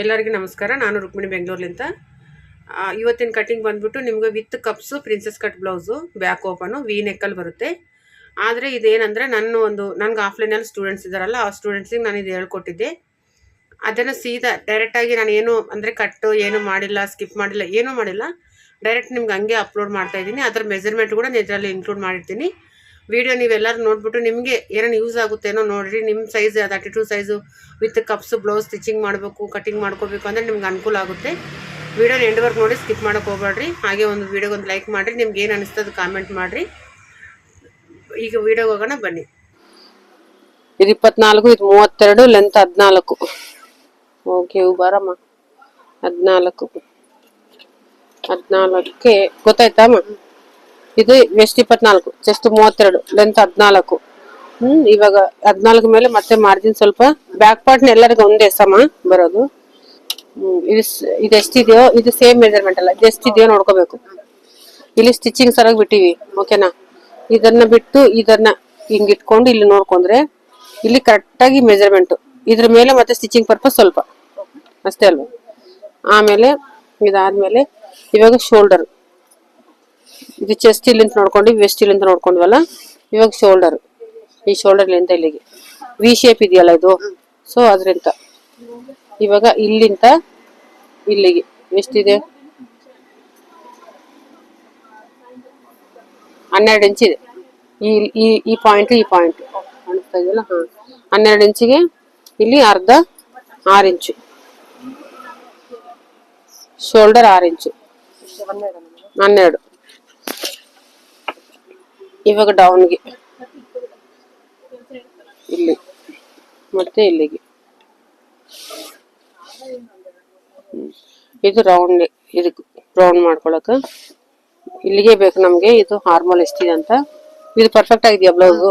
ಎಲ್ಲರಿಗೂ ನಮಸ್ಕಾರ. ನಾನು ರುಕ್ಮಿಣಿ ಬೆಂಗಳೂರ್ಲಿಂದ. ಇವತ್ತಿನ ಕಟಿಂಗ್ ಬಂದ್ಬಿಟ್ಟು ನಿಮಗೆ with cups princess cut blouse back open V ನೆಕ್ಕಲ್ಲಿ ಬರುತ್ತೆ. ಆದರೆ ಇದೇನಂದರೆ ನನ್ನ ಒಂದು, ನನಗೆ ಆಫ್ಲೈನಲ್ಲಿ ಸ್ಟೂಡೆಂಟ್ಸ್ ಇದ್ದಾರಲ್ಲ, ಆ ಸ್ಟೂಡೆಂಟ್ಸಿಗೆ ನಾನು ಇದು ಹೇಳ್ಕೊಟ್ಟಿದ್ದೆ. ಅದನ್ನು ಸೀದಾ ಡೈರೆಕ್ಟಾಗಿ ನಾನು ಏನು ಅಂದರೆ ಕಟ್ಟು ಏನು ಮಾಡಿಲ್ಲ ಸ್ಕಿಪ್ ಮಾಡಿಲ್ಲ, ಏನೂ ಮಾಡಿಲ್ಲ. ಡೈರೆಕ್ಟ್ ನಿಮ್ಗೆ ಹಂಗೆ ಅಪ್ಲೋಡ್ ಮಾಡ್ತಾ ಇದ್ದೀನಿ. ಅದರ ಮೆಜರ್ಮೆಂಟ್ ಕೂಡ ಇದರಲ್ಲಿ ಇನ್ಕ್ಲೂಡ್ ಮಾಡಿರ್ತೀನಿ. ವಿಡಿಯೋ ನೀವೆಲ್ಲರೂ ನೋಡ್ಬಿಟ್ಟು ನಿಮಗೆ ಏನೇನು ಯೂಸ್ ಆಗುತ್ತೇನೋ ನೋಡಿರಿ. ನಿಮ್ಮ size thirty two size with cups blouse stitching ಮಾಡಬೇಕು ಕಟಿಂಗ್ ಮಾಡ್ಕೋಬೇಕು ಅಂದರೆ ನಿಮ್ಗೆ ಅನುಕೂಲ ಆಗುತ್ತೆ. ವಿಡಿಯೋನ ಎಂಡ್ವರ್ಕ್ ನೋಡಿ ಸ್ಕಿಪ್ ಮಾಡೋಕೆ ಹೋಗ್ಬೇಡ್ರಿ. ಹಾಗೆ ಒಂದು ವಿಡಿಯೋಗೆ ಒಂದು ಲೈಕ್ ಮಾಡಿರಿ. ನಿಮ್ಗೆ ಏನು ಅನಿಸ್ತದೆ ಕಾಮೆಂಟ್ ಮಾಡಿರಿ. ಈಗ ವಿಡಿಯೋಗೆ ಹೋಗೋಣ, ಬನ್ನಿ. ಇದು ಇಪ್ಪತ್ನಾಲ್ಕು, ಇದು ಮೂವತ್ತೆರಡು ಲೆಂತ್ ಹದಿನಾಲ್ಕು. ಓಕೆ ಬರಮ್ಮ. ಹದಿನಾಲ್ಕು. ಹದಿನಾಲ್ಕಕ್ಕೆ ಗೊತ್ತಾಯ್ತಾ ಅಮ್ಮ? ಇದು ವೆಸ್ಟ್ ಇಪ್ಪತ್ನಾಲ್ಕು ಚೆಸ್ಟ್ ಮೂವತ್ತೆರಡು ಲೆಂತ್ ಹದಿನಾಲ್ಕು. ಹ್ಮ್, ಇವಾಗ ಹದಿನಾಲ್ಕು ಮೇಲೆ ಮತ್ತೆ ಮಾರ್ಜಿನ್ ಸ್ವಲ್ಪ ಬ್ಯಾಕ್ ಪಾರ್ಟ್ ಎಲ್ಲರಿಗೂ ಒಂದೇ ಸಮ ಬರೋದು. ಇದು ಇದು ಎಷ್ಟಿದೆಯೋ, ಇದು ಸೇಮ್ ಮೆಜರ್ಮೆಂಟ್ ಅಲ್ಲ, ಇದು ಎಷ್ಟಿದೆಯೋ ನೋಡ್ಕೋಬೇಕು. ಇಲ್ಲಿ ಸ್ಟಿಚಿಂಗ್ ಸರಾಗಿ ಬಿಟ್ಟಿವಿ ಓಕೆನಾ ಇದನ್ನ ಬಿಟ್ಟು ಇದನ್ನ ಹಿಂಗ್ ಇಟ್ಕೊಂಡು ಇಲ್ಲಿ ನೋಡ್ಕೊಂಡ್ರೆ ಇಲ್ಲಿ ಕರೆಕ್ಟಾಗಿ ಮೆಜರ್ಮೆಂಟ್ ಇದ್ರ ಮೇಲೆ ಮತ್ತೆ ಸ್ಟಿಚಿಂಗ್ ಪರ್ಪಸ್ ಸ್ವಲ್ಪ. ಅಷ್ಟೇ ಅಲ್ವಾ? ಆಮೇಲೆ, ಇದಾದ್ಮೇಲೆ ಇವಾಗ ಶೋಲ್ಡರ್ ಇದು ಚೆಸ್ಟ್ ಇಲ್ಲಿಂದ ನೋಡ್ಕೊಂಡು ವೆಸ್ಟ್ ಇಲ್ಲಿಂದ ನೋಡ್ಕೊಂಡ್ವಲ್ಲ ಇವಾಗ ಶೋಲ್ಡರ್ ಈ ಶೋಲ್ಡರ್ ಇಲ್ಲಿಂದ ಇಲ್ಲಿಗೆ ವಿ ಶೇಪ್ ಇದೆಯಲ್ಲ ಇದು ಸೊ ಅದರಿಂದ ಇವಾಗ ಇಲ್ಲಿಂದ ಇಲ್ಲಿಗೆ ಎಷ್ಟಿದೆ ಹನ್ನೆರಡು ಇಂಚ್ ಇದೆ ಈ ಈ ಈ ಪಾಯಿಂಟ್ ಈ ಪಾಯಿಂಟ್ ಕಾಣಿಸ್ತಾ ಇದೆಯಲ್ಲ ಹಾ ಹನ್ನೆರಡು ಇಂಚಿಗೆ ಇಲ್ಲಿ ಅರ್ಧ ಆರು ಇಂಚು ಶೋಲ್ಡರ್ ಆರು ಇಂಚು ಹನ್ನೆರಡು ಇವಾಗ ಡೌನ್ಗೆ ಇಲ್ಲಿ. ಮತ್ತೆ ಇಲ್ಲಿಗೆ. ಇದು ರೌಂಡ್ ಇದಕ್ಕೆ ರೌಂಡ್ ಮಾಡ್ಕೊಳಕ. ಇಲ್ಲಿಗೆ ಬೇಕು ನಮಗೆ, ಇದು ಹಾರ್ಮೋಲ್ ಎಷ್ಟಿದೆ ಅಂತ. ಇದು ಪರ್ಫೆಕ್ಟ್ ಆಗಿದೆಯಾ ಬ್ಲೌಸು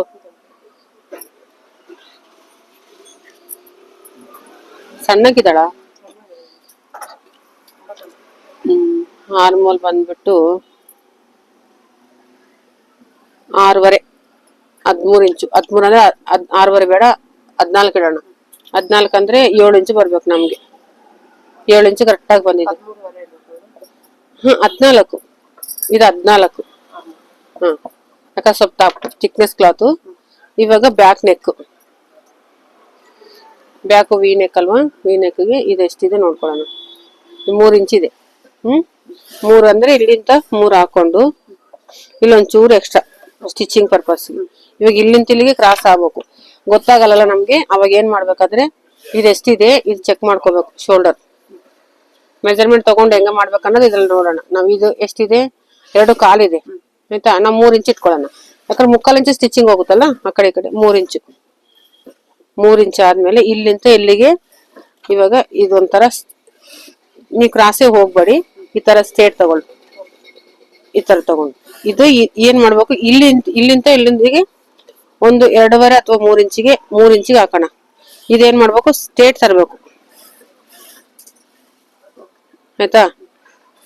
ಸಣ್ಣಕ್ಕಿದ್ದಾಳ ಹ್ಮ್ ಹಾರ್ಮೋಲ್ ಬಂದ್ಬಿಟ್ಟು ಆರೂವರೆ. ಹದಿಮೂರು ಇಂಚು, ಹದಿಮೂರು ಅಂದ್ರೆ ಹದ್ ಆರೂವರೆ ಬೇಡ ಹದಿನಾಲ್ಕು ಇಡೋಣ ಹದಿನಾಲ್ಕು ಅಂದ್ರೆ ಏಳು ಇಂಚು ಬರ್ಬೇಕು ನಮ್ಗೆ. ಏಳು ಇಂಚು ಕರೆಕ್ಟಾಗಿ ಬಂದಿದೆ. ಹ್ಮ್, ಹದಿನಾಲ್ಕು. ಇದು ಹದಿನಾಲ್ಕು. ಹ್ಮ್. ಯಾಕಂದ್ರೆ ಸ್ವಲ್ಪ ಟಾಪ್ ಚಿಕ್ನೆಸ್ ಕ್ಲಾತು ಇವಾಗ back neck back V neck ಅಲ್ವಾ? ವಿ ನೆಕ್ಗೆ ಇದು ಎಷ್ಟಿದೆ ನೋಡ್ಕೊಳ್ಳೋಣ. ಮೂರು ಇಂಚಿದೆ ಹ್ಮ್. ಮೂರು ಅಂದ್ರೆ ಇಲ್ಲಿಂದ ಮೂರು ಹಾಕೊಂಡು ಇಲ್ಲೊಂದ್ ಚೂರು ಎಕ್ಸ್ಟ್ರಾ ಸ್ಟಿಚಿಂಗ್ ಪರ್ಪಸ್ ಇವಾಗ ಇಲ್ಲಿಂದ ಇಲ್ಲಿಗೆ ಕ್ರಾಸ್ ಆಗ್ಬೇಕು. ಗೊತ್ತಾಗಲ್ಲ ನಮ್ಗೆ, ಅವಾಗ ಏನ್ ಮಾಡ್ಬೇಕಾದ್ರೆ ಇದು ಎಷ್ಟಿದೆ, ಇದು ಚೆಕ್ ಮಾಡ್ಕೋಬೇಕು ಶೋಲ್ಡರ್ ಮೆಜರ್ಮೆಂಟ್ ತಗೊಂಡು ಹೆಂಗ ಮಾಡ್ಬೇಕು ಅನ್ನೋದು ಇದ್ರಲ್ಲಿ ನೋಡೋಣ. ನಾವ್ ಇದು ಎಷ್ಟಿದೆ, ಎರಡು ಕಾಲಿದೆ, ಆಯ್ತಾ? ನಾವು ಮೂರ್ ಇಂಚ್ ಇಟ್ಕೊಳ್ಳೋಣ. ಯಾಕಂದ್ರೆ ಮುಕ್ಕಾಲ್ ಇಂಚ್ ಸ್ಟಿಚಿಂಗ್ ಹೋಗುತ್ತಲ್ಲ, ಆ ಕಡೆ ಈ ಕಡೆ, ಮೂರ್ ಇಂಚು ಮೂರ್ ಇಂಚ್ ಆದ್ಮೇಲೆ ಇಲ್ಲಿಂದ ಇಲ್ಲಿಗೆ ಇವಾಗ ಇದೊಂಥರ ನೀವು ಕ್ರಾಸೇ ಹೋಗ್ಬೇಡಿ, ಈ ತರ ಸ್ಟೇಟ್ ತಗೊಳ್ಳಿ. ಈ ತರ ತಗೊಂಡು. ಇದು ಏನು ಮಾಡ್ಬೇಕು? ಇಲ್ಲಿ ಇಲ್ಲಿಂದ ಇಲ್ಲಿಂದಿಗೆ ಒಂದು ಎರಡೂವರೆ ಅಥವಾ ಮೂರ್ ಇಂಚಿಗೆ ಮೂರ್ ಇಂಚಿಗೆ ಹಾಕೋಣ. ಇದೇನ್ ಮಾಡ್ಬೇಕು? ಸ್ಟೇಟ್ ತರಬೇಕು. ಆಯ್ತಾ?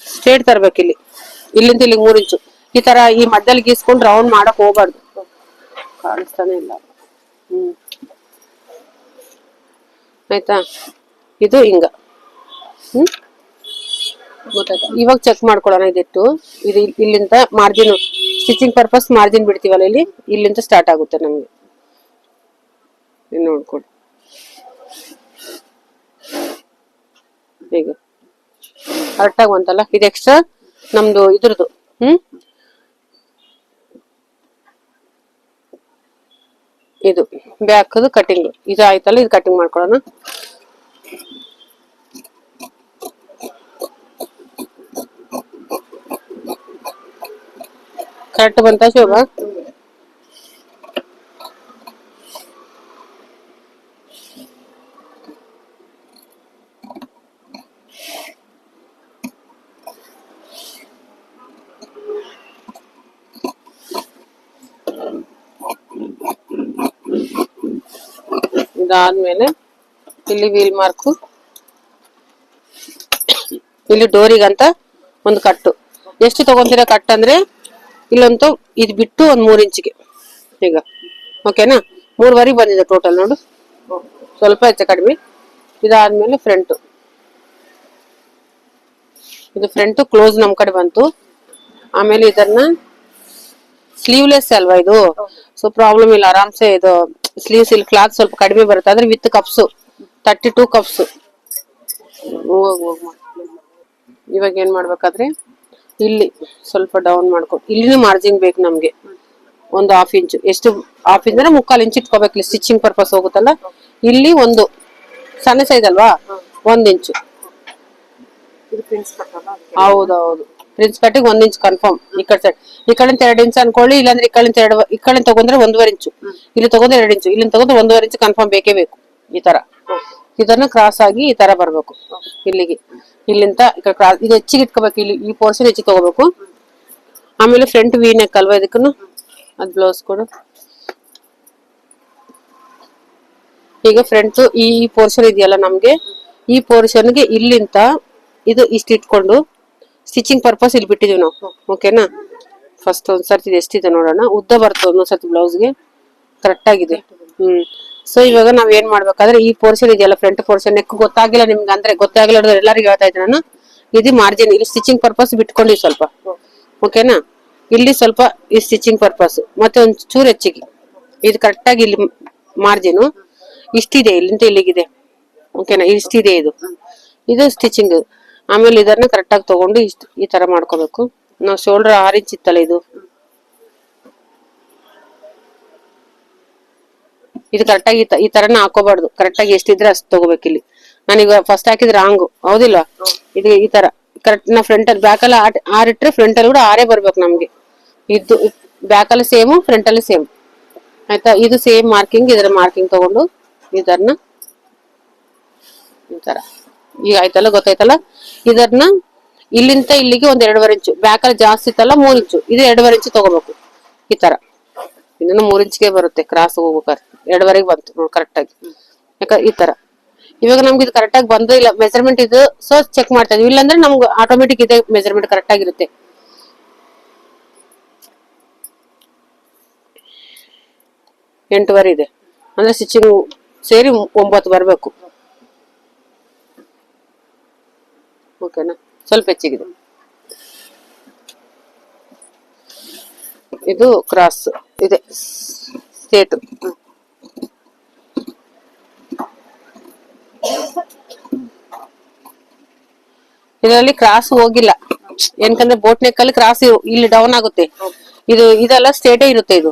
ಸ್ಟೇಟ್ ತರ್ಬೇಕು ಇಲ್ಲಿ. ಇಲ್ಲಿಂದ ಇಲ್ಲಿ ಮೂರ್ ಇಂಚು. ಈ ತರ ಈ ಮಧ್ಯದಲ್ಲಿ ಗೀಸ್ಕೊಂಡು ರೌಂಡ್ ಮಾಡಕ್ ಹೋಗ್ಬಾರ್ದು. ಕಾಣಿಸ್ತಾನೆ ಇಲ್ಲ. ಹ್ಮ್. ಆಯ್ತಾ? ಇದು ಹಿಂಗ. ಹ್ಮ್? ಇವಾಗ ಚೆಕ್ ಮಾಡ್ಕೊಳ್ಳೋಣ ಇದಿಟ್ಟು ಇದು ಇಲ್- ಇಲ್ಲಿಂದ ಮಾರ್ಜಿನ್ ಸ್ಟಿಚಿಂಗ್ ಪರ್ಪಸ್ ಮಾರ್ಜಿನ್ ಬಿಡ್ತೀವಲ್ಲ ಇಲ್ಲಿ? ಇಲ್ಲಿಂದ ಸ್ಟಾರ್ಟ್ ಆಗುತ್ತೆ ನಮಗೆ. ನೋಡ್ಕೊಳ್ಳಿ ಈಗ. ಕರೆಕ್ಟಾಗಿ ಬಂತಲ್ಲ? ಇದು ಎಕ್ಸ್ಟ್ರಾ ನಮ್ದು ಇದ್ರದ್ದು. ಹ್ಮ್? ಇದು. ಬ್ಯಾಕ್ದು ಕಟಿಂಗ್ ಇದು ಆಯ್ತಲ್ಲ? ಇದು ಕಟಿಂಗ್ ಮಾಡ್ಕೊಳ್ಳೋಣ ಕರೆಕ್ಟ್ ಬಂತ ಶೋಭಾ ಇದಾದ್ಮೇಲೆ ಇಲ್ಲಿ ವೀಲ್ ಮಾರ್ಕು ಇಲ್ಲಿ ಡೋರಿಗಂತ ಒಂದು ಕಟ್ಟು ಎಷ್ಟು ತಗೊಂತೀರಾ ಕಟ್ ಅಂದ್ರೆ ಇಲ್ಲಂತೂ ಇದು ಬಿಟ್ಟು ಒಂದು ಮೂರು ಇಂಚಿಗೆ. ಈಗ. ಓಕೆನಾ ಮೂರುವರೆಗೆ ಬಂದಿದೆ ಟೋಟಲ್ ನೋಡು. ಸ್ವಲ್ಪ ಹೆಚ್ಚು ಕಡಿಮೆ. ಇದಾದ್ಮೇಲೆ ಫ್ರಂಟು ಇದು ಫ್ರಂಟ್ ಕ್ಲೋಸ್ ನಮ್ಮ ಕಡೆ ಬಂತು. ಆಮೇಲೆ ಇದನ್ನ ಸ್ಲೀವ್ಲೆಸ್ ಅಲ್ವಾ ಇದು? ಸೊ ಪ್ರಾಬ್ಲಮ್ ಇಲ್ಲ. ಆರಾಮ್ಸೆ ಇದು ಸ್ಲೀವ್ಸ್ ಇಲ್ಲಿ ಕ್ಲಾತ್ ಸ್ವಲ್ಪ ಕಡಿಮೆ ಬರುತ್ತೆ. ಆದ್ರೆ with cups thirty two cups ಇವಾಗ ಏನ್ ಮಾಡ್ಬೇಕಾದ್ರೆ? ಇಲ್ಲಿ ಸ್ವಲ್ಪ ಡೌನ್ ಮಾಡ್ಕೊಂಡು ಇಲ್ಲಿನೂ ಮಾರ್ಜಿನ್ ಬೇಕು ನಮ್ಗೆ. ಒಂದು ಹಾಫ್ ಇಂಚು ಎಷ್ಟು ಹಾಫ್ ಇಂಚ್ ಅಂದ್ರೆ ಮುಕ್ಕಾಲು ಇಂಚ್ ಇಟ್ಕೋಬೇಕು. ಇಲ್ಲಿ ಸ್ಟಿಚಿಂಗ್ ಪರ್ಪಸ್ ಹೋಗುತ್ತಲ್ಲ? ಇಲ್ಲಿ ಒಂದು ಸಣ್ಣ ಸೈಜ್ ಅಲ್ವಾ? ಒಂದ್ ಇಂಚು ಹೌದೌದು. ಪ್ರಿನ್ಸ್ ಕಟ್ಟಿಗೆ ಒಂದ್ ಇಂಚ್ ಕನ್ಫರ್ಮ್ ಈ ಕಡೆ ಸೈಡ್ ಈ ಕಡೆಯಿಂದ ಎರಡು ಇಂಚ್ ಅನ್ಕೊಳ್ಳಿ ಇಲ್ಲಾಂದ್ರೆ ಈ ಕಡೆಯಿಂದ ಎರಡು ಈ ಕಡೆ ತಗೊಂಡ್ರೆ ಒಂದೂವರೆ ಇಂಚು ಇಲ್ಲಿ ತಗೊಂಡ್ರೆ ಎರಡು ಇಂಚು ಇಲ್ಲಿ ತಗೊಂಡ್ರೆ ಒಂದೂವರೆ ಇಂಚ್ ಕನ್ಫರ್ಮ್ ಬೇಕೇ ಬೇಕು. ಈ ತರ. ಇದನ್ನ ಕ್ರಾಸ್ ಆಗಿ ಈ ತರ ಬರ್ಬೇಕು. ಇಲ್ಲಿಗೆ. ಇಲ್ಲಿಂದ ಈ ಕ್ರಾಸ್ ಇದು ಹೆಚ್ಚಿಗೆ ಇಟ್ಕೋಬೇಕು, ಇಲ್ಲಿ ಈ ಪೋರ್ಷನ್ ಹೆಚ್ಚಿಗೆ ತಗೋಬೇಕು. ಆಮೇಲೆ ಫ್ರಂಟ್ ವಿ ನೆಕ್ ಅಲ್ವಾ ಇದಕ್ಕೂ ಅದ್ ಬ್ಲೌಸ್ ಕೂಡ. ಈಗ ಫ್ರಂಟ್ ಈ ಪೋರ್ಷನ್ ಇದೆಯಲ್ಲ ನಮಗೆ, ಈ ಪೋರ್ಷನ್ಗೆ ಇಲ್ಲಿಂತ ಇದು ಇಷ್ಟು ಇಟ್ಕೊಂಡು ಸ್ಟಿಚಿಂಗ್ ಪರ್ಪಸ್ ಇಲ್ಲಿ ಬಿಟ್ಟಿದೀವಿ ನಾವು ಓಕೆನಾ ಫಸ್ಟ್ ಒಂದ್ ಸರ್ತಿ ಇದು ಎಷ್ಟಿದೆ ನೋಡೋಣ, ಉದ್ದ ಬರ್ತದೆ ಒಂದೊಂದ್ ಸರ್ತಿ ಬ್ಲೌಸ್ಗೆ ಕರೆಕ್ಟ್ ಆಗಿದೆ. ಹ್ಮ್. ಸೊ ಇವಾಗ ನಾವ್ ಏನ್ ಮಾಡ್ಬೇಕಾದ್ರೆ ಈ ಪೋರ್ಷನ್ ಇದೆಯಲ್ಲ ಫ್ರಂಟ್ ಪೋರ್ಷನ್ ನೆಕ್ ಗೊತ್ತಾಗಿಲ್ಲ ನಿಮ್ಗೆ ಅಂದ್ರೆ ಗೊತ್ತಾಗಿಲ್ಲ ಎಲ್ಲರಿಗೂ ಹೇಳ್ತಾ ಇದ್ದೆ ನಾನು. ಇದು ಮಾರ್ಜಿನ್ ಇಲ್ಲಿ ಸ್ಟಿಚಿಂಗ್ ಪರ್ಪಸ್ ಬಿಟ್ಕೊಂಡಿ ಸ್ವಲ್ಪ. ಓಕೆನಾ ಇಲ್ಲಿ ಸ್ವಲ್ಪ ಈ ಸ್ಟಿಚಿಂಗ್ ಪರ್ಪಸ್ ಮತ್ತೆ ಒಂದ್ ಚೂರು ಹೆಚ್ಚಿಗೆ. ಇದು ಕರೆಕ್ಟ್ ಆಗಿ ಇಲ್ಲಿ ಮಾರ್ಜಿನ್ ಇಷ್ಟಿದೆ ಇಲ್ಲಿಂದ ಇಲ್ಲಿಗಿದೆ. ಓಕೆನಾ ಇಷ್ಟಿದೆ ಇದು. ಇದು ಸ್ಟಿಚಿಂಗ್ ಆಮೇಲೆ ಇದನ್ನ ಕರೆಕ್ಟ್ ಆಗಿ ತಗೊಂಡು ಇಷ್ಟು ಈ ತರ ಮಾಡ್ಕೋಬೇಕು. ನಾವು ಶೋಲ್ಡರ್ ಆರ್ ಇಂಚ್ ಇತ್ತಲ್ಲ ಇದು. ಇದು ಕರೆಕ್ಟಾಗಿ ಈ ತರನ ಹಾಕೋಬಾರ್ದು. ಕರೆಕ್ಟಾಗಿ ಎಷ್ಟಿದ್ರೆ ಅಷ್ಟು ತಗೋಬೇಕು ಇಲ್ಲಿ. ನಾನೀಗ ಫಸ್ಟ್ ಹಾಕಿದ್ರೆ ರಾಂಗು ಹೌದಿಲ್ವಾ? ಇದು ಈ ತರ. ಕರೆಕ್ಟ್ ನಾ ಫ್ರಂಟ್ ಅಲ್ಲಿ ಬ್ಯಾಕ್ ಅಲ್ಲಿ ಆಟ್- ಫ್ರಂಟ್ ಅಲ್ಲಿ ಕೂಡ ಆರೇ ಬರ್ಬೇಕು ನಮ್ಗೆ. ಇದು ಬ್ಯಾಕಲ್ಲಿ ಸೇಮ್ ಫ್ರಂಟ್ ಅಲ್ಲಿ ಸೇಮ್ ಆಯ್ತಾ? ಇದು ಸೇಮ್ ಮಾರ್ಕಿಂಗ್ ಇದರ ಮಾರ್ಕಿಂಗ್ ತಗೊಂಡು ಇದನ್ನ ಈ ತರ. ಈಗ ಆಯ್ತಲ್ಲ, ಗೊತ್ತಾಯ್ತಲ್ಲ? ಇದನ್ನ ಇಲ್ಲಿಂದ ಇಲ್ಲಿಗೆ ಒಂದ್ ಎರಡುವರೆ ಇಂಚು ಬ್ಯಾಕ್ ಅಲ್ಲಿ ಜಾಸ್ತಿ ಇತ್ತಲ್ಲ ಮೂರ್ ಇಂಚು ಇದು ಎರಡುವರೆ ಇಂಚು ತಗೋಬೇಕು. ಈ ತರ. ಇನ್ನೂ ಮೂರ್ ಇಂಚ್ಗೆ ಬರುತ್ತೆ ಕ್ರಾಸ್ ಹೋಗ್ಬೇಕಾದ್ರೆ ಎರಡುವರೆಗೆ ಬಂತು ನೋಡಿ ಕರೆಕ್ಟ್ ಆಗಿ. ಯಾಕ ಈ ತರ. ಇವಾಗ ನಮ್ಗೆ ಇದು ಕರೆಕ್ಟ್ ಆಗಿ ಬಂದು ಇಲ್ಲ ಮೆಜರ್ಮೆಂಟ್ ಇದು ಸೊ ಚೆಕ್ ಮಾಡ್ತಾ ಇದೀವಿ. ಇಲ್ಲಾಂದ್ರೆ ನಮ್ಗೆ ಆಟೋಮೆಟಿಕ್ ಇದೆ ಮೆಜರ್ಮೆಂಟ್ ಕರೆಕ್ಟ್ ಆಗಿರುತ್ತೆ. ಎಂಟುವರೆ ಇದೆ. ಅಂದ್ರೆ ಸ್ಟಿಚಿಂಗ್ ಸೇರಿ ಒಂಬತ್ತು ಬರಬೇಕು. ಓಕೆನಾ ಸ್ವಲ್ಪ ಹೆಚ್ಚಿಗಿದೆ. ಇದು ಕ್ರಾಸ್ ಇದೆ. ಸ್ಟೇಟ್. ಇದರಲ್ಲಿ ಕ್ರಾಸ್ ಹೋಗಿಲ್ಲ. ಏನಕಂದ್ರೆ ಬೋಟ್ ನೆಕ್ ಅಲ್ಲಿ ಕ್ರಾಸ್ ಇಲ್ಲಿ ಡೌನ್ ಆಗುತ್ತೆ. ಇದು, ಇದೆಲ್ಲ ಸ್ಟೇಟೇ ಇರುತ್ತೆ ಇದು.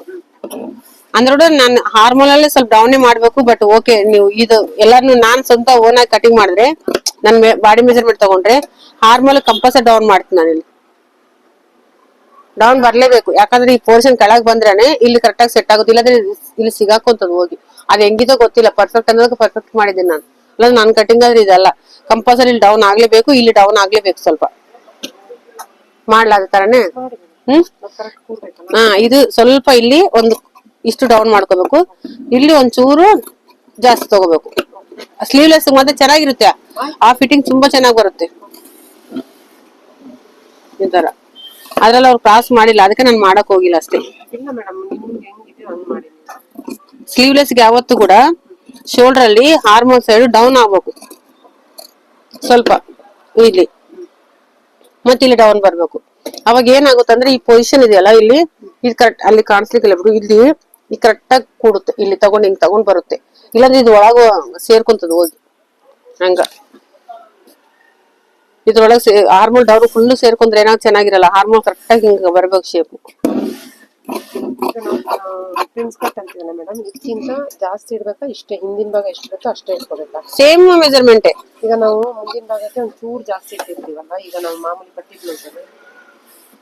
ಅಂದ್ರೆ ನಾನು ಹಾರ್ಮೋನ್ ಅಲ್ಲಿ ಸ್ವಲ್ಪ ಡೌನೇ ಮಾಡ್ಬೇಕು, ಬಟ್ ಓಕೆ, ನೀವು ಇದು ಎಲ್ಲಾನು ನಾನ್ ಸ್ವಂತ ಓನ್ ಆಗಿ ಕಟಿಂಗ್ ಮಾಡಿದ್ರೆ, ನನ್ ಬಾಡಿ ಮೆಜರ್ಮೆಂಟ್ ತಗೊಂಡ್ರೆ ಹಾರ್ಮೋನ್ ಕಂಪಲ್ಸರಿ ಡೌನ್ ಮಾಡ್ತೀನಿ ನಾನು ಇಲ್ಲಿ ಡೌನ್ ಬರ್ಲೇಬೇಕು. ಯಾಕಂದ್ರೆ ಈ ಪೋರ್ಷನ್ ಕೆಳಗ್ ಬಂದ್ರೇನೆ ಇಲ್ಲಿ ಕರೆಕ್ಟ್ ಆಗಿ ಸೆಟ್ ಆಗುತ್ತೆ ಇಲ್ಲಾಂದ್ರೆ ಇಲ್ಲಿ ಸಿಗಾಕೊಂತದ್ ಹೋಗಿ. ಅದ್ ಹೆಂಗಿದೋ ಗೊತ್ತಿಲ್ಲ. ಪರ್ಫೆಕ್ಟ್ ಅನ್ನೋದಕ್ಕೆ ಪರ್ಫೆಕ್ಟ್ ಮಾಡಿದ್ದೀನಿ ನಾನು. ಇಲ್ಲ ನನ್ ಕಟಿಂಗ್ ಆದ್ರೆ ಇದಲ್ಲ. ಕಂಪಲ್ಸರಿ ಇಲ್ಲಿ ಡೌನ್ ಆಗ್ಲೇಬೇಕು, ಇಲ್ಲಿ ಡೌನ್ ಆಗ್ಲೇಬೇಕು ಸ್ವಲ್ಪ. ಮಾಡ್ಲಾ ಅದೇ ತರನೇ? ಹ್ಮ್? ಹಾ, ಇದು ಸ್ವಲ್ಪ ಇಲ್ಲಿ ಒಂದು ಇಷ್ಟು ಡೌನ್ ಮಾಡ್ಕೋಬೇಕು. ಇಲ್ಲಿ ಒಂಚೂರು ಜಾಸ್ತಿ ತಗೋಬೇಕು. ಸ್ಲೀವ್ಲೆಸ್ ಮತ್ತೆ ಚೆನ್ನಾಗಿರುತ್ತೆ. ಆ ಫಿಟ್ಟಿಂಗ್ ತುಂಬಾ ಚೆನ್ನಾಗಿ ಬರುತ್ತೆ. ಈ ತರ. ಅದ್ರಲ್ಲಿ ಅವ್ರು ಕ್ರಾಸ್ ಮಾಡಿಲ್ಲ. ಅದಕ್ಕೆ ನಾನು ಮಾಡಕ್ ಹೋಗಿಲ್ಲ ಅಷ್ಟೇ. ಇಲ್ಲ ಮೇಡಮ್ ನಿಮ್ಗೆ ಹೆಂಗಿದೆ ಹಂಗ್ ಮಾಡಿ ಸ್ಲೀವ್ಲೆಸ್ಗೆ ಯಾವತ್ತು ಕೂಡ ಶೋಲ್ಡರ್ ಅಲ್ಲಿ ಹಾರ್ಮೋನ್ ಸೈಡ್ ಡೌನ್ ಆಗ್ಬೇಕು. ಸ್ವಲ್ಪ ಇಲ್ಲಿ. ಮತ್ತೆ ಇಲ್ಲಿ ಡೌನ್ ಬರ್ಬೇಕು. ಅವಾಗ ಏನಾಗುತ್ತೆ ಅಂದ್ರೆ ಈ ಪೊಸಿಷನ್ ಇದೆಯಲ್ಲ ಇಲ್ಲಿ ಇದು ಕರೆಕ್ಟ್ ಅಲ್ಲಿ ಕಾಣಿಸ್ಲಿಕ್ಕಿಲ್ಲ ಬಿಡು. ಇಲ್ಲಿ ಈ ಕರೆಕ್ಟ್ ಆಗಿ ಕೂಡುತ್ತೆ. ಇಲ್ಲಿ ತಗೊಂಡು ಹಿಂಗ್ ತಗೊಂಡ್ ಬರುತ್ತೆ. ಇಲ್ಲಾಂದ್ರೆ ಇದು ಒಳಗ ಸೇರ್ಕೊಂತದ ಹೋಗಿ. ಹಂಗ. ಇದ್ರೊಳಗೆ ಹಾರ್ಮೋನ್ ಡೌನ್ ಫುಲ್ ಸೇರ್ಕೊಂಡ್ರೆ ಏನೋ ಚೆನ್ನಾಗಿರಲ್ಲ ಹಾರ್ಮೋನ್ ಕರೆಕ್ಟ್ ಆಗಿ ಹಿಂಗ ಬರ್ಬೇಕು ಶೇಪ್ ಪ್ರಿನ್ಸ್ ಕಟ್ ಅಂತೀವಲ್ಲ ಮೇಡಮ್ ಇದಕ್ಕಿಂತ ಜಾಸ್ತಿ ಇಡ್ಬೇಕಾ ಇಷ್ಟೇ ಹಿಂದಿನ ಭಾಗ ಎಷ್ಟು ಬೇಕೋ ಅಷ್ಟೇ ಇಟ್ಕೋಬೇಕಾ? ಸೇಮ್ ಮೆಜರ್ಮೆಂಟೇ ಈಗ ನಾವು ಮುಂದಿನ ಭಾಗಕ್ಕೆ ಒಂದ್ ಚೂರ್ ಜಾಸ್ತಿ ಇಟ್ಟಿರ್ತೀವಲ್ಲ ಈಗ ನಾವು ಮಾಮೂಲಿ ಪಟ್ಟಿ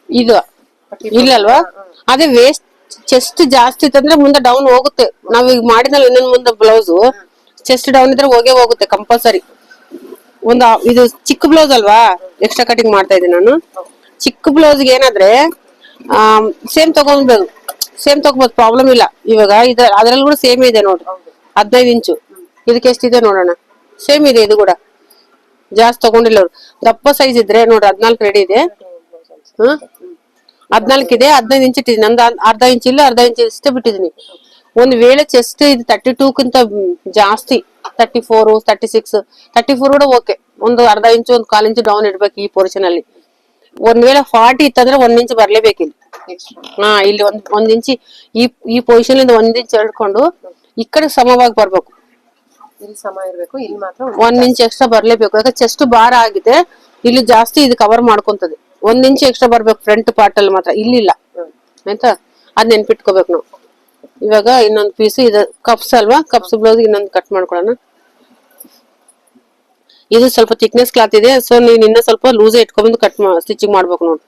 ಇದು ಇಲ್ಲಲ್ವಾ? ಅದೇ ವೇಸ್ಟ್ ಚೆಸ್ಟ್ ಜಾಸ್ತಿ ಇತ್ತಂದ್ರೆ ಮುಂದೆ ಡೌನ್ ಹೋಗುತ್ತೆ. ನಾವೀಗ ಈಗ ಮಾಡಿದ್ನಲ್ಲ ಇನ್ನೊಂದ್ ಮುಂದೆ ಬ್ಲೌಸ್ ಚೆಸ್ಟ್ ಡೌನ್ ಇದ್ರೆ ಹೋಗೇ ಹೋಗುತ್ತೆ ಕಂಪಲ್ಸರಿ ಒಂದು ಇದು ಚಿಕ್ಕ ಬ್ಲೌಸ್ ಅಲ್ವಾ? ಎಕ್ಸ್ಟ್ರಾ ಕಟಿಂಗ್ ಮಾಡ್ತಾ ಇದ್ದೀನಿ ನಾನು. ಚಿಕ್ಕ ಬ್ಲೌಸ್ಗೆ ಏನಾದ್ರೆ ಸೇಮ್ ತಗೊಂಡ್ಬೋದು. ಸೇಮ್ ತಗೋಬಹುದು ಪ್ರಾಬ್ಲಮ್ ಇಲ್ಲ. ಇವಾಗ ಇದ ಅದ್ರಲ್ಲಿ ಕೂಡ ಸೇಮ್ ಇದೆ ನೋಡ್ರಿ. ಹದಿನೈದು ಇಂಚು. ಇದಕ್ಕೆ ಎಷ್ಟಿದೆ ನೋಡೋಣ. ಸೇಮ್ ಇದೆ ಇದು ಕೂಡ. ಜಾಸ್ತಿ ತಗೊಂಡಿಲ್ಲ ಅವ್ರು. ದಪ್ಪ ಸೈಜ್ ಇದ್ರೆ ನೋಡ್ರಿ, ಹದ್ನಾಲ್ಕು ರೆಡಿ ಇದೆ. ಹ್ಮ್? ಹದ್ನಾಲ್ಕು ಇದೆ, ಹದಿನೈದು ಇಂಚ್ ಇಟ್ಟಿದ್ದೀನಿ. ನಂದು ಅರ್ಧ ಇಂಚ್ ಇಲ್ಲ, ಅರ್ಧ ಇಂಚ್ ಇಷ್ಟ ಬಿಟ್ಟಿದ್ದೀನಿ. ಒಂದ್ ವೇಳೆ ಚೆಸ್ಟ್ ಇದು ತರ್ಟಿ ಟೂಕ್ಕಿಂತ ಜಾಸ್ತಿ thirty four thirty six thirty four ಕೂಡ ಓಕೆ ಒಂದು ಅರ್ಧ ಇಂಚು ಒಂದು ಕಾಲ್ ಇಂಚು ಡೌನ್ ಇಡ್ಬೇಕು ಈ ಪೋರ್ಷನ್ ಅಲ್ಲಿ. ಒಂದ್ ವೇಳೆ ಫಾರ್ಟಿ ಇತ್ತಂದ್ರೆ ಒಂದ್ ಇಂಚ್ ಬರ್ಲೇಬೇಕು ಇಲ್ಲಿ. ಆ ಹಾ ಇಲ್ಲಿ ಒಂದ್ ಒಂದ್ ಇಂಚಿ ಈ ಈ ಪೊಸಿಷನ್ ಇಂದ ಒಂದ್ ಇಂಚ್ ಎಳ್ಕೊಂಡು ಈ ಕಡೆ ಸಮವಾಗಿ ಬರ್ಬೇಕು. ಇಲ್ಲಿ ಸಮ ಇರ್ಬೇಕು ಇಲ್ಲಿ ಮಾತ್ರ ಒಂದು ಒಂದ್ ಇಂಚ್ ಎಕ್ಸ್ಟ್ರಾ ಬರ್ಲೇಬೇಕು. ಯಾಕಂದ್ರೆ ಚೆಸ್ಟ್ ಭಾರ ಆಗಿದೆ ಇಲ್ಲಿ ಜಾಸ್ತಿ ಇದು ಕವರ್ ಮಾಡ್ಕೊಂತದೆ. ಒಂದ್ ಇಂಚ್ ಎಕ್ಸ್ಟ್ರಾ ಬರ್ಬೇಕು ಫ್ರಂಟ್ ಪಾರ್ಟ್ ಅಲ್ಲಿ ಮಾತ್ರ. ಇಲ್ಲಿ ಇಲ್ಲ ಆಯ್ತಾ? ಅದ್ ನೆನ್ಪಿಟ್ಕೋಬೇಕು ನಾವು. ಇವಾಗ ಇನ್ನೊಂದು ಪೀಸ್ ಇದು ಕಪ್ಸ್ ಅಲ್ವಾ? ಕಪ್ಸ್ ಬ್ಲೌಸ್ ಇನ್ನೊಂದು ಕಟ್ ಮಾಡ್ಕೊಳ್ಳೋಣ. ಇದು ಸ್ವಲ್ಪ ಥಿಕ್ನೆಸ್ ಕ್ಲಾತ್ ಇದೆ ಸೊ ನೀನು ಇನ್ನ ಸ್ವಲ್ಪ ಲೂಸ್ ಇಟ್ಕೊಂಡ್ಬಂದು ಕಟ್ ಸ್ಟಿಚಿಂಗ್ ಮಾಡ್ಬೇಕು ನೋಡಿ.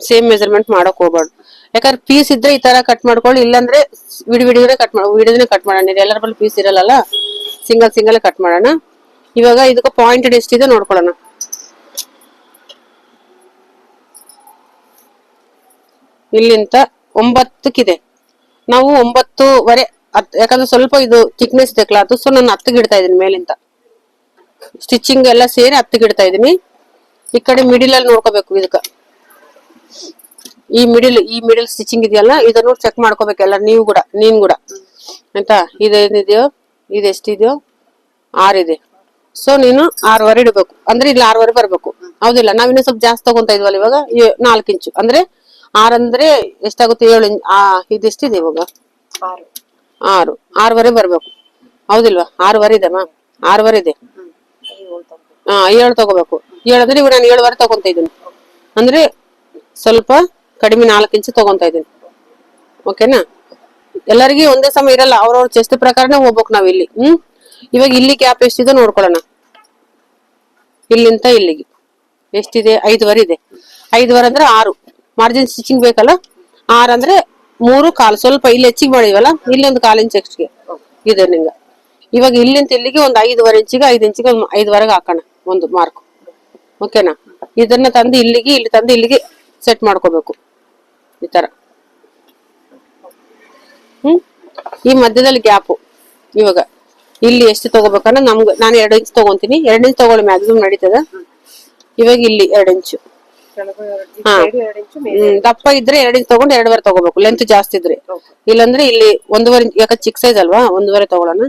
ಸೇಮ್ ಮೆಜರ್ಮೆಂಟ್ ಮಾಡಕ್ ಹೋಗ್ಬಾರ್ದು ಯಾಕಂದ್ರೆ ಪೀಸ್ ಇದ್ರೆ ಈ ತರ ಕಟ್ ಮಾಡ್ಕೊಳ್ಳಿ, ಇಲ್ಲಾಂದ್ರೆ ವಿಡಿ ವಿಡಿಯೋನೇ ಕಟ್ ಮಾಡ ವಿಡಿಯೋನೇ ಕಟ್ ಮಾಡೋಣ. ಇದು ಎಲ್ಲರ ಬಳಿ ಪೀಸ್ ಇರಲ್ಲ ಸಿಂಗಲ್ ಸಿಂಗಲ್ ಕಟ್ ಮಾಡೋಣ. ಇವಾಗ ಇದಕ್ಕೆ ಪಾಯಿಂಟೆಡ್ ಎಷ್ಟಿದೆ ನೋಡ್ಕೊಳ್ಳೋಣ. ಇಲ್ಲಿಂದ ಒಂಬತ್ತಕ್ಕಿದೆ. ನಾವು ಒಂಬತ್ತುವರೆ ಹತ್- ಯಾಕಂದ್ರೆ ಸ್ವಲ್ಪ ಇದು ಥಿಕ್ನೆಸ್ ಇದೆ ಕ್ಲಾತ್ ಸೊ ನಾನು ಹತ್ತಿಗೆ ಇಡ್ತಾ ಇದೀನಿ ಮೇಲಿಂದ. ಸ್ಟಿಚಿಂಗ್ ಎಲ್ಲ ಸೇರಿ ಹತ್ತಿಗೆ ಇಡ್ತಾ ಇದೀನಿ ಈ ಕಡೆ ಮಿಡಿಲ್ ಅಲ್ಲಿ ನೋಡ್ಕೋಬೇಕು ಇದಕ್ಕ. ಈ ಮಿಡಿಲ್ ಈ ಮಿಡಿಲ್ ಸ್ಟಿಚಿಂಗ್ ಇದೆಯಲ್ಲ, ಇದನ್ನು ಚೆಕ್ ಮಾಡ್ಕೋಬೇಕು ಎಲ್ಲ, ನೀವು ಕೂಡ, ನೀನ್ ಕೂಡ. ಆಯ್ತಾ? ಇದೇನಿದೆಯೋ ಇದು ಎಷ್ಟಿದೆಯೋ ಆರಿದೆ. ಸೊ ನೀನು ಆರೂವರೆ ಇಡಬೇಕು. ಅಂದ್ರೆ ಇಲ್ಲಿ ಆರೂವರೆ ಬರಬೇಕು. ಹೌದಿಲ್ಲ, ನಾವಿನ್ನೂ ಸ್ವಲ್ಪ ಜಾಸ್ತಿ ತಗೊಂತ ಇದ್ವಲ್ಲ ಇವಾಗ ನಾಲ್ಕು ಇಂಚು ಅಂದ್ರೆ ಆರಂದ್ರೆ ಎಷ್ಟಾಗುತ್ತೆ ಏಳು ಆ ಇದೆಷ್ಟಿದೆ ಇವಾಗ? ಆರು. ಆರು. ಆರೂವರೆ ಬರ್ಬೇಕು. ಹೌದಿಲ್ವಾ? ಆರೂವರೆ ಆರೂವರೆ ಇದೆ. ಅಲ್ಲಿ ಏಳು ತಗೊಬೇಕು. ಹಾ ಏಳು ತಗೋಬೇಕು. ಏಳು ಅಂದ್ರೆ ಇವಾಗ ನಾನು ಏಳುವರೆ ತಗೊಂತ ಇದ್ದೀನಿ. ಅಂದ್ರೆ ಸ್ವಲ್ಪ ಕಡಿಮೆ ನಾಲ್ಕು ಇಂಚು ತಗೊಂತ ಇದ್ದೀನಿ. ಓಕೆನಾ? ಎಲ್ಲರಿಗೂ ಒಂದೇ ಸಮ ಇರಲ್ಲ. ಅವ್ರವ್ರ ಚೆಸ್ಟ್ ಪ್ರಕಾರನೇ ಹೋಗ್ಬೇಕು ನಾವ್ ಇಲ್ಲಿ. ಹ್ಮ್? ಇವಾಗ ಇಲ್ಲಿ ಗ್ಯಾಪ್ ಎಷ್ಟಿದೆ ನೋಡ್ಕೊಳ್ಳೋಣ. ಇಲ್ಲಿಂದ ಇಲ್ಲಿಗೆ. ಎಷ್ಟಿದೆ? ಐದುವರೆ ಇದೆ. ಐದುವರೆ ಅಂದ್ರೆ ಆರು. ಮಾರ್ಜಿನ್ ಸ್ಟಿಚಿಂಗ್ ಬೇಕಲ್ಲ? ಆರ್ ಅಂದ್ರೆ ಮೂರು ಕಾಲು, ಸ್ವಲ್ಪ ಇಲ್ಲಿ ಹೆಚ್ಚಿಗೆ ಮಾಡಿವಲ್ಲ ಇಲ್ಲಿ ಒಂದು ಕಾಲು ಇಂಚ್ ಹೆಚ್ಚಿಗೆ ಇದೆ ನಿಂಗ ಇವಾಗ ಇಲ್ಲಿಂದ ಇಲ್ಲಿಗೆ ಒಂದು ಐದುವರೆ ಇಂಚಿಗೆ ಐದು ಇಂಚಿಗೆ ಒಂದು ಐದುವರೆಗೆ ಹಾಕೋಣ, ಒಂದು ಮಾರ್ಕ್ ಓಕೆನಾ ಇದನ್ನ ತಂದು ಇಲ್ಲಿಗೆ, ಇಲ್ಲಿ ತಂದು ಇಲ್ಲಿಗೆ ಸೆಟ್ ಮಾಡ್ಕೋಬೇಕು. ಈ ತರ. ಹ್ಮ್? ಈ ಮಧ್ಯದಲ್ಲಿ ಗ್ಯಾಪು ಇವಾಗ ಇಲ್ಲಿ ಎಷ್ಟು ತಗೋಬೇಕಂದ್ರೆ ನಮ್ಗೆ, ನಾನು ಎರಡು ಇಂಚ್ ತಗೊಂತೀನಿ. ಎರಡು ಇಂಚ್ ತಗೊಳ್ಳಿ ಮ್ಯಾಕ್ಸಿಮಮ್ ನಡೀತದ. ಇವಾಗ ಇಲ್ಲಿ ಎರಡು ಇಂಚು ದಪ್ಪ ಇದ್ರೆ ಎರಡು ಇಂಚ್ ತಗೊಂಡು ಎರಡುವರೆ ತಗೋಬೇಕು. ಲೆಂತ್ ಜಾಸ್ತಿ ಇದ್ರೆ. ಇಲ್ಲಂದ್ರೆ ಇಲ್ಲಿ ಒಂದೂವರೆ ಯಾಕಂದ್ರೆ ಯಾಕೆ ಚಿಕ್ಕ ಸೈಜ್ ಅಲ್ವಾ? ಒಂದೂವರೆ ತಗೊಳ್ಳೋಣ.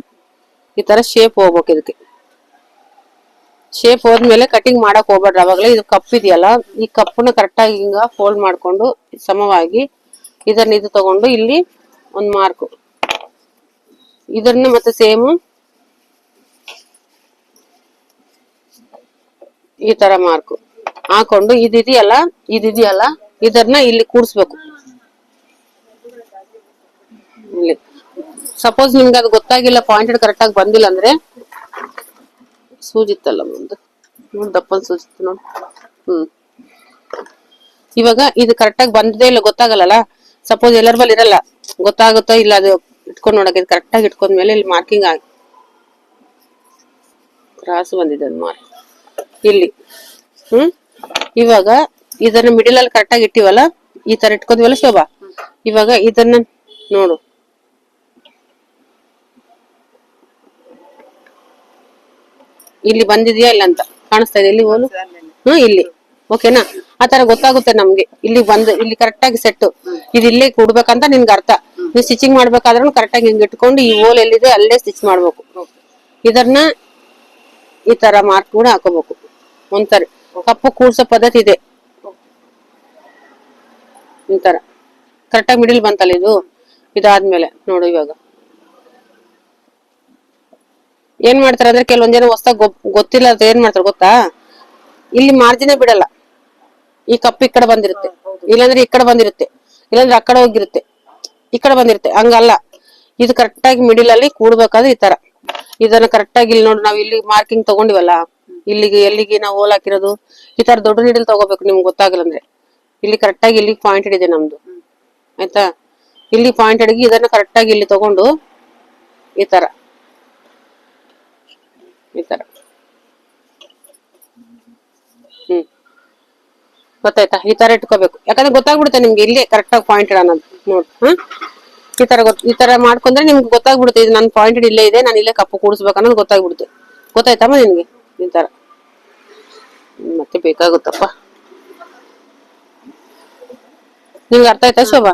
ಈ ತರ ಶೇಪ್ ಹೋಗ್ಬೇಕು ಇದಕ್ಕೆ. ಶೇಪ್ ಹೋದ್ಮೇಲೆ ಕಟಿಂಗ್ ಮಾಡಕ್ ಹೋಗ್ಬೇಡ್ರಿ. ಅವಾಗಲೇ ಇದು ಕಪ್ ಇದೆಯಲ್ಲ ಈ ಕಪ್ಪನ್ನ ಕರೆಕ್ಟಾಗಿ ಹಿಂಗ ಫೋಲ್ಡ್ ಮಾಡ್ಕೊಂಡು ಸಮವಾಗಿ ಇದನ್ನ ಇದು ತಗೊಂಡು ಇಲ್ಲಿ ಒಂದು ಮಾರ್ಕ್ ಇದನ್ನ ಮತ್ತೆ ಸೇಮ್ ಈ ತರ ಮಾರ್ಕ್ ಹಾಕೊಂಡು ಇದಿದೆಯಲ್ಲ ಇದಿದೆಯಲ್ಲ ಇದನ್ನ ಇಲ್ಲಿ ಕೂಡ್ಸ್ಬೇಕು ಇಲ್ಲಿ. ಸಪೋಸ್ ನಿಮ್ಗೆ ಅದು ಗೊತ್ತಾಗಿಲ್ಲ ಪಾಯಿಂಟೆಡ್ ಕರೆಕ್ಟ್ ಆಗಿ ಬಂದಿಲ್ಲ ಅಂದ್ರೆ, ಸೂಜಿತ್ತಲ್ಲ ಮುಂದೆ ನೋಡಿ ಸೂಜಿತ್ತು ನೋಡಿ. ಹ್ಮ್. ಇವಾಗ ಇದು ಕರೆಕ್ಟ್ ಆಗಿ ಬಂದಿದೆ ಇಲ್ಲ ಗೊತ್ತಾಗಲ್ಲ ಸಪೋಸ್ ಎಲ್ಲರ ಬಲ್ಲಿ ಇರಲ್ಲ. ಗೊತ್ತಾಗುತ್ತೋ ಇಲ್ಲ ಅದು ಇಟ್ಕೊಂಡು ನೋಡಕ್ಕೆ, ಇದು ಕರೆಕ್ಟ್ ಆಗಿ ಇಟ್ಕೊಂಡ್ಮೇಲೆ ಇಲ್ಲಿ ಮಾರ್ಕಿಂಗ್ ಆಗಿ. ಕ್ರಾಸ್ ಬಂದಿದೆ ಅದು ಮಾರ್ಕ್. ಇಲ್ಲಿ. ಹ್ಮ್? ಇವಾಗ ಇದನ್ನ ಮಿಡಿಲ್ ಅಲ್ಲಿ ಕರೆಕ್ಟ್ ಆಗಿ ಇಟ್ಟಿವಲ್ಲ, ಈ ತರ ಇಟ್ಕೊಂಡ್ವಲ್ಲ ಶೋಭಾ? ಇವಾಗ ಇದನ್ನ ನೋಡು. ಇಲ್ಲಿ ಬಂದಿದ್ಯಾ ಇಲ್ಲ ಅಂತ? ಕಾಣಿಸ್ತಾ ಇದೆ? ಇಲ್ಲಿ ಹೋಲು ಹ್ಮ್, ಇಲ್ಲಿ. ಓಕೆನಾ? ಆ ತರ ಗೊತ್ತಾಗುತ್ತೆ ನಮ್ಗೆ. ಇಲ್ಲಿ ಬಂದ್, ಇಲ್ಲಿ ಕರೆಕ್ಟ್ ಆಗಿ ಸೆಟ್ ಇದು ಇಲ್ಲೇ ಕೂಡ್ಬೇಕಂತ ನಿನ್ಗೆ ಅರ್ಥ. ನೀವು ಸ್ಟಿಚಿಂಗ್ ಮಾಡ್ಬೇಕಾದ್ರೂ ಕರೆಕ್ಟ್ ಆಗಿ ಹಿಂಗ್ ಇಟ್ಕೊಂಡು ಈ ಹೋಲ್ ಎಲ್ಲಿದೆ ಅಲ್ಲೇ ಸ್ಟಿಚ್ ಮಾಡ್ಬೇಕು. ಇದನ್ನ ಈ ತರ ಮಾರ್ಕ್ ಕೂಡ ಹಾಕೋಬೇಕು. ಒಂಥರ ಕಪ್ಪು ಕೂಡ್ಸೋ ಪದ್ಧತಿ ಇದೆ. ಈ ತರ ಕರೆಕ್ಟಾಗಿ ಮಿಡಿಲ್ ಬಂತಲ್ಲ ಇದು? ಇದಾದ್ಮೇಲೆ ನೋಡು ಇವಾಗ. ಏನ್ ಮಾಡ್ತಾರೆ ಅಂದ್ರೆ ಕೆಲವೊಂದ್ ಜನ ಹೊಸ ಗೊತ್- ಗೊತ್ತಿಲ್ಲ ಅಂತ ಏನ್ ಮಾಡ್ತಾರೆ ಗೊತ್ತಾ? ಇಲ್ಲಿ ಮಾರ್ಜಿನೇ ಬಿಡಲ್ಲ. ಈ ಕಪ್ ಈ ಕಡೆ ಬಂದಿರುತ್ತೆ. ಇಲ್ಲಾಂದ್ರೆ ಈ ಕಡೆ ಬಂದಿರುತ್ತೆ. ಇಲ್ಲಾಂದ್ರೆ ಆ ಕಡೆ ಹೋಗಿರುತ್ತೆ. ಈ ಕಡೆ ಬಂದಿರುತ್ತೆ. ಹಂಗಲ್ಲ. ಇದು ಕರೆಕ್ಟ್ ಆಗಿ ಮಿಡಿಲ್ ಅಲ್ಲಿ ಕೂಡ್ಬೇಕಾದ್ರೆ ಈ ತರ. ಇದನ್ನ ಕರೆಕ್ಟ್ ಆಗಿ ಇಲ್ಲಿ ನೋಡಿ, ನಾವ್ ಇಲ್ಲಿ ಮಾರ್ಕಿಂಗ್ ತಗೊಂಡಿವಲ್ಲ. ಇಲ್ಲಿಗೆ ಎಲ್ಲಿಗೆ ನಾವು ಹೋಲ್ ಹಾಕಿರೋದು, ಈ ತರ ದೊಡ್ಡ ನೀಡಲ್ ತಗೋಬೇಕು ನಿಮ್ಗೆ ಗೊತ್ತಾಗಲ್ಲ ಅಂದ್ರೆ. ಇಲ್ಲಿ ಕರೆಕ್ಟ್ ಆಗಿ ಇಲ್ಲಿಗೆ ಪಾಯಿಂಟ್ ಇದೆ ನಮ್ದು. ಆಯ್ತಾ? ಇಲ್ಲಿ ಪಾಯಿಂಟ್ ಅಡಿಗೆ ಇದನ್ನ ಕರೆಕ್ಟ್ ಆಗಿ ಇಲ್ಲಿ ತಗೊಂಡು, ಈ ತರ. ಈ ತರ. ಹ್ಮ್. ಗೊತ್ತಾಯ್ತಾ? ಈ ತರ ಇಟ್ಕೋಬೇಕು. ಯಾಕಂದ್ರೆ ಗೊತ್ತಾಗ್ಬಿಡುತ್ತೆ ನಿಮ್ಗೆ ಇಲ್ಲಿ ಕರೆಕ್ಟ್ ಆಗಿ ಪಾಯಿಂಟ್ ಅನ್ನೋದು ನೋಡಿ, ಹಾ? ಈ ತರ ಈ ತರ ಮಾಡ್ಕೊಂಡ್ರೆ ನಿಮ್ಗೆ ಗೊತ್ತಾಗ್ಬಿಡುತ್ತೆ, ಇದು ನನ್ನ ಪಾಯಿಂಟ್ ಇಲ್ಲೇ ಇದೆ, ನಾನು ಇಲ್ಲೇ ಕಪ್ಪು ಕೂಡಿಸ್ಬೇಕು ಅನ್ನೋದು ಗೊತ್ತಾಗ್ಬಿಡುತ್ತೆ. ಗೊತ್ತಾಯ್ತಮ್ಮ ನಿನ್ಗೆ? ಈ ಮತ್ತೆ ಬೇಕಾಗುತ್ತಪ್ಪ. ನಿಮ್ಗೆ ಅರ್ಥ ಆಯ್ತಾ ಶೋಭಾ?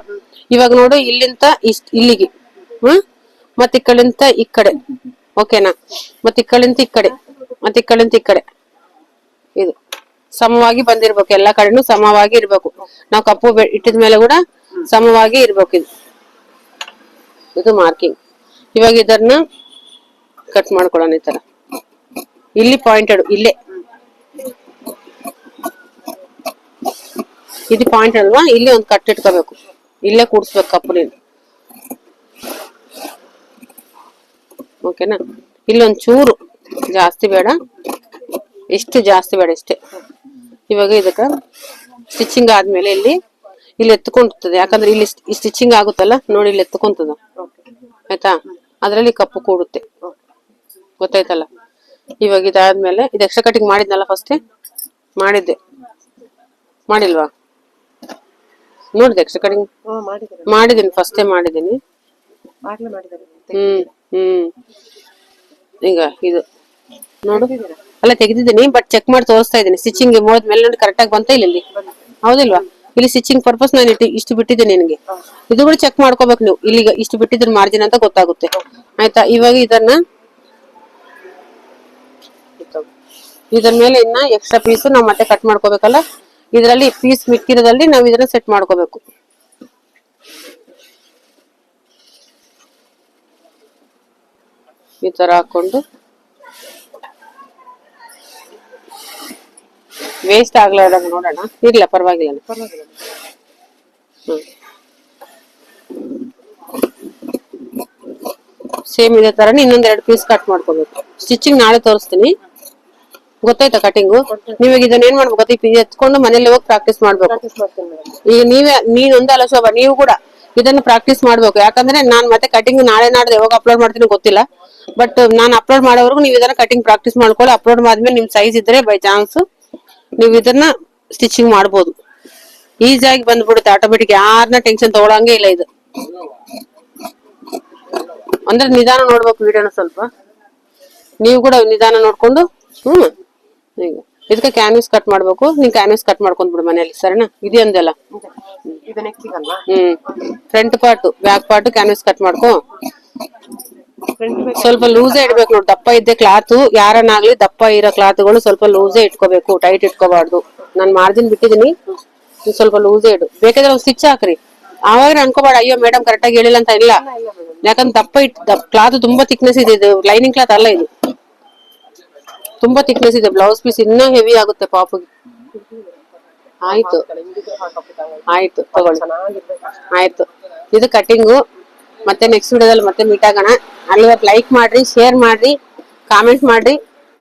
ಇವಾಗ ನೋಡು ಇಲ್ಲಿಂದ ಇಷ್ಟ ಇಲ್ಲಿಗೆ. ಹ್ಮ್? ಮತ್ತೆ ಈ ಈ ಕಡೆ. ಓಕೆನಾ ಮತ್ತೆ ಈ ಈ ಕಡೆ. ಮತ್ತೆ ಈ ಈ ಕಡೆ. ಇದು. ಸಮವಾಗಿ ಬಂದಿರ್ಬೇಕು. ಎಲ್ಲಾ ಕಡೆನೂ ಸಮವಾಗಿ ಇರ್ಬೇಕು. ನಾವು ಕಪ್ಪು ಇಟ್ಟಿದ ಮೇಲೆ ಕೂಡ ಸಮವಾಗಿ ಇರ್ಬೇಕು ಇದು. ಇದು ಮಾರ್ಕಿಂಗ್ ಇವಾಗ ಇದನ್ನ ಕಟ್ ಮಾಡ್ಕೊಳ್ಳೋಣ ಈ ತರ. ಇಲ್ಲಿ ಪಾಯಿಂಟೆಡ್ ಇಲ್ಲೇ. ಇದು ಪಾಯಿಂಟ್ ಅಲ್ವಾ? ಇಲ್ಲಿ ಒಂದು ಕಟ್ ಇಟ್ಕೋಬೇಕು. ಇಲ್ಲೇ ಕೂಡ್ಸ್ಬೇಕು ಕಪ್ಪು ನೀನು ಓಕೆನಾ ಇಲ್ಲೊಂದು ಚೂರು ಜಾಸ್ತಿ ಬೇಡ. ಎಷ್ಟು ಜಾಸ್ತಿ ಬೇಡ ಇಷ್ಟೇ. ಇವಾಗ ಇದಕ್ಕೆ ಸ್ಟಿಚಿಂಗ್ ಆದ್ಮೇಲೆ ಇಲ್ಲಿ ಇಲ್ಲಿ ಎತ್ಕೊಂತದೆ ಯಾಕಂದ್ರೆ ಇಲ್ಲಿ ಸ್ಟಿಚಿಂಗ್ ಆಗುತ್ತಲ್ಲ? ನೋಡಿ ಇಲ್ಲಿ ಎತ್ಕೊಂತದ. ಆಯ್ತಾ? ಅದರಲ್ಲಿ ಕಪ್ಪು ಕೂಡುತ್ತೆ. ಗೊತ್ತಾಯ್ತಲ್ಲ? ಇವಾಗ ಇದಾದ್ಮೇಲೆ ಇದು ಎಕ್ಸ್ಟ್ರಾ ಕಟಿಂಗ್ ಮಾಡಿದ್ನಲ್ಲ ಫಸ್ಟ್ ಮಾಡಿದ್ದೆ. ಮಾಡಿಲ್ವಾ? ನೋಡಿದೆ ಎಕ್ಸ್ಟ್ರಾ ಕಟಿಂಗ್ ಮಾಡಿದ್ದೀನಿ ಫಸ್ಟೇ ಮಾಡಿದ್ದೀನಿ. ಹ್ಮ್ ಹ್ಮ್. ಈಗ ಇದು. ನೋಡು? ಅಲ್ಲ ತೆಗೆದಿದ್ದೀನಿ ಬಟ್ ಚೆಕ್ ಮಾಡಿ ತೋರಿಸ್ತಾ ಇದ್ದೀನಿ. ಸ್ಟಿಚಿಂಗ್ ಮೂವತ್ ಮೇಲೆ ನೋಡಿ ಕರೆಕ್ಟ್ ಆಗಿ ಬಂತ ಇಲ್ಲ ಇಲ್ಲಿ? ಹೌದಿಲ್ವಾ? ಇಲ್ಲಿ ಸ್ಟಿಚಿಂಗ್ ಪರ್ಪಸ್ ನಾನು ಇಟ್ಟು ಇಷ್ಟು ಬಿಟ್ಟಿದ್ದೀನಿ ನಿನಗೆ. ಇದು ಕೂಡ ಚೆಕ್ ಮಾಡ್ಕೋಬೇಕು ನೀವು. ಇಲ್ಲಿಗೆ ಇಷ್ಟು ಬಿಟ್ಟಿದ್ರ ಮಾರ್ಜಿನ್ ಅಂತ ಗೊತ್ತಾಗುತ್ತೆ. ಆಯ್ತಾ? ಇವಾಗ ಇದನ್ನ ಇದ್ರ ಮೇಲೆ ಇನ್ನ ಎಕ್ಸ್ಟ್ರಾ ಪೀಸ್ ನಾವು ಮತ್ತೆ ಕಟ್ ಮಾಡ್ಕೋಬೇಕಲ್ಲ? ಇದರಲ್ಲಿ ಪೀಸ್ ಮಿಕ್ಕಿರೋದಲ್ಲಿ ನಾವು ಇದನ್ನ ಸೆಟ್ ಮಾಡ್ಕೋಬೇಕು. ಈ ತರ ಹಾಕೊಂಡು. ವೇಸ್ಟ್ ಆಗ್ಲಾರ್ದಂಗ ನೋಡೋಣ. ಇರ್ಲ, ಪರವಾಗಿಲ್ಲ. ಸೇಮ್ ಇದೇ ತರನೇ ಇನ್ನೊಂದ್ ಎರಡು ಪೀಸ್ ಕಟ್ ಮಾಡ್ಕೋಬೇಕು. ಸ್ಟಿಚಿಂಗ್ ನಾಳೆ ತೋರಿಸ್ತೀನಿ. ಗೊತ್ತಾಯ್ತಾ ಕಟಿಂಗು ನಿಮಗೆ ಇದನ್ನ ಏನ್ ಮಾಡ್ಬೇಕು ಗೊತ್ತಾ? ಇದು ಎತ್ಕೊಂಡು ಮನೇಲಿ ಹೋಗಿ ಪ್ರಾಕ್ಟೀಸ್ ಮಾಡ್ಬೇಕು. ಈಗ ನೀವೇ ನೀನೊಂದೇ ಅಲ್ಲ ಶೋಭಾ ನೀವು ಕೂಡ ಇದನ್ನ ಪ್ರಾಕ್ಟೀಸ್ ಮಾಡ್ಬೇಕು. ಯಾಕಂದ್ರೆ ನಾನ್ ಮತ್ತೆ ಕಟಿಂಗ್ ನಾಳೆ ನಾಡ್ದು ಯಾವಾಗ ಅಪ್ಲೋಡ್ ಮಾಡ್ತೀನಿ ಗೊತ್ತಿಲ್ಲ. ಬಟ್ ನಾನು ಅಪ್ಲೋಡ್ ಮಾಡೋವರೆಗೂ ನೀವು ಇದನ್ನ ಕಟಿಂಗ್ ಪ್ರಾಕ್ಟೀಸ್ ಮಾಡ್ಕೊಳ್ಳಿ. ಅಪ್ಲೋಡ್ ಮಾಡಿದ್ಮೇಲೆ ನಿಮ್ ಸೈಜ್ ಇದ್ರೆ ಬೈ ಚಾನ್ಸ್ ನೀವು ಇದನ್ನ ಸ್ಟಿಚಿಂಗ್ ಮಾಡ್ಬೋದು. ಈಸಿಯಾಗಿ ಬಂದ್ಬಿಡುತ್ತೆ ಆಟೋಮೆಟಿಕ್ ಯಾರನ್ನ ಟೆನ್ಷನ್ ತಗೊಳಂಗೆ ಇಲ್ಲ ಇದು. ಅಂದ್ರೆ ನಿಧಾನ ನೋಡ್ಬೇಕು ವಿಡಿಯೋನ ಸ್ವಲ್ಪ. ನೀವು ಕೂಡ ನಿಧಾನ ನೋಡ್ಕೊಂಡು ಹ್ಮ್. ಈಗ ಇದಕ್ಕೆ ಕ್ಯಾನ್ವಸ್ ಕಟ್ ಮಾಡ್ಬೇಕು. ನೀನ್ ಕ್ಯಾನ್ವಸ್ ಕಟ್ ಮಾಡ್ಕೊಂಡ್ ಬಿಡು ಮನೇಲಿ ಸರಿನಾ? ಇದೆ ಅಂದಲ್ಲ ಹ್ಮ್. Front part back part canvas cut ಮಾಡ್ಕೊ. ಸ್ವಲ್ಪ ಲೂಸೇ ಇಡ್ಬೇಕು ನೋಡಿ. ದಪ್ಪ ಇದ್ದೆ ಕ್ಲಾತ್ ಯಾರನ್ನಾಗ್ಲಿ ದಪ್ಪ ಇರೋ ಕ್ಲಾತ್ಗಳು ಸ್ವಲ್ಪ ಲೂಸೇ ಇಟ್ಕೋಬೇಕು ಟೈಟ್ ಇಟ್ಕೋಬಾರ್ದು. ನಾನು ಮಾರ್ಜಿನ್ ಬಿಟ್ಟಿದೀನಿ. ನೀವು ಸ್ವಲ್ಪ ಲೂಸೇ ಇಡು. ಬೇಕಾದ್ರೆ ಸ್ಟಿಚ್ ಹಾಕ್ರಿ. ಆವಾಗ ಅನ್ಕೋಬೇಡ ಅಯ್ಯೋ ಮೇಡಮ್ ಕರೆಕ್ಟಾಗಿ ಹೇಳಿಲ್ಲ ಅಂತ ಇಲ್ಲ. ಯಾಕಂದ್ರೆ ದಪ್ಪ ಇಟ್ ಕ್ಲಾತ್ ತುಂಬಾ ಥಿಕ್ನೆಸ್ ಇದೆ ಇದು ಲೈನಿಂಗ್ ಕ್ಲಾತ್ ಅಲ್ಲ ಇದು. ತುಂಬಾ ಥಿಕ್ನೆಸ್ ಇದೆ. ಬ್ಲೌಸ್ ಪೀಸ್ ಇನ್ನೂ ಹೆವಿ ಆಗುತ್ತೆ ಪಾಪುಗೆ ಆಯ್ತು. ಆಯ್ತು, ತಗೊಳ್ಳಿ. ಆಯ್ತು. ಇದು ಕಟಿಂಗು ಮತ್ತೆ ನೆಕ್ಸ್ಟ್ ವಿಡಿಯೋದಲ್ಲಿ ಮತ್ತೆ ಮೀಟ್ ಆಗೋಣ. ಅಲ್ಲಿ ಲೈಕ್ ಮಾಡ್ರಿ ಶೇರ್ ಮಾಡ್ರಿ ಕಾಮೆಂಟ್ ಮಾಡ್ರಿ.